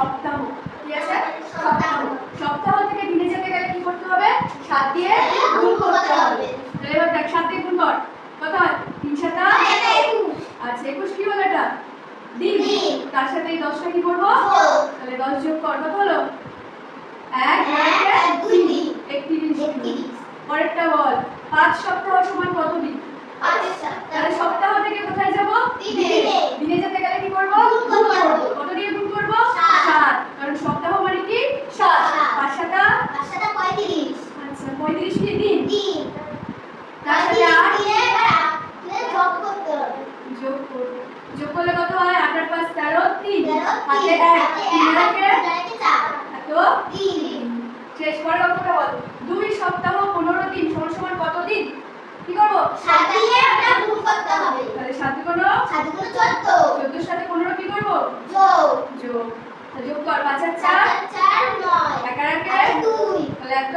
সপ্তাহ। কি আছে? সপ্তাহ। সপ্তাহ থেকে দিনে যেতে গেলে কি করতে হবে? সাত দিয়ে গুণ করতে হবে। তাহলে এবার দেখ সাত দিয়ে গুণ কর। কত হয়? তিন সাতা আচ্ছা একুশ কি হলো এটা? দিন। তার সাথে এই দশটা কি করব? তাহলে দশ যোগ কর কত হলো? এক। একত্রিশ। একত্রিশ। পরেরটা বল পাঁচ সপ্তাহ সমান কত দিন তাহলে সপ্তাহ থেকে কোথায় যাব দিনে। দিনে যেতে গেলে কি করব গুণ করব। কত দিয়ে গুণ করব সাত। সাত কারণ সপ্তাহ মানে কি সাত সাত। পাঁচ সাতা আচ্ছা পঁয়ত্রিশ কি দিন তার সাথে আট যোগ করলে কত হয় আট পাঁচ তেরো তিন। হাতে এক তিন এত শেষ করে অঙ্কটা বল। দুই সপ্তাহ পনেরো দিন সমান সমান কত দিন? কি করব? তাহলে সাত চোদ্দোর সাথে পনেরো কি করব? যোগ। তা যোগ কর। পাঁচ আর চার? একা একে? তাহলে এত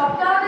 적당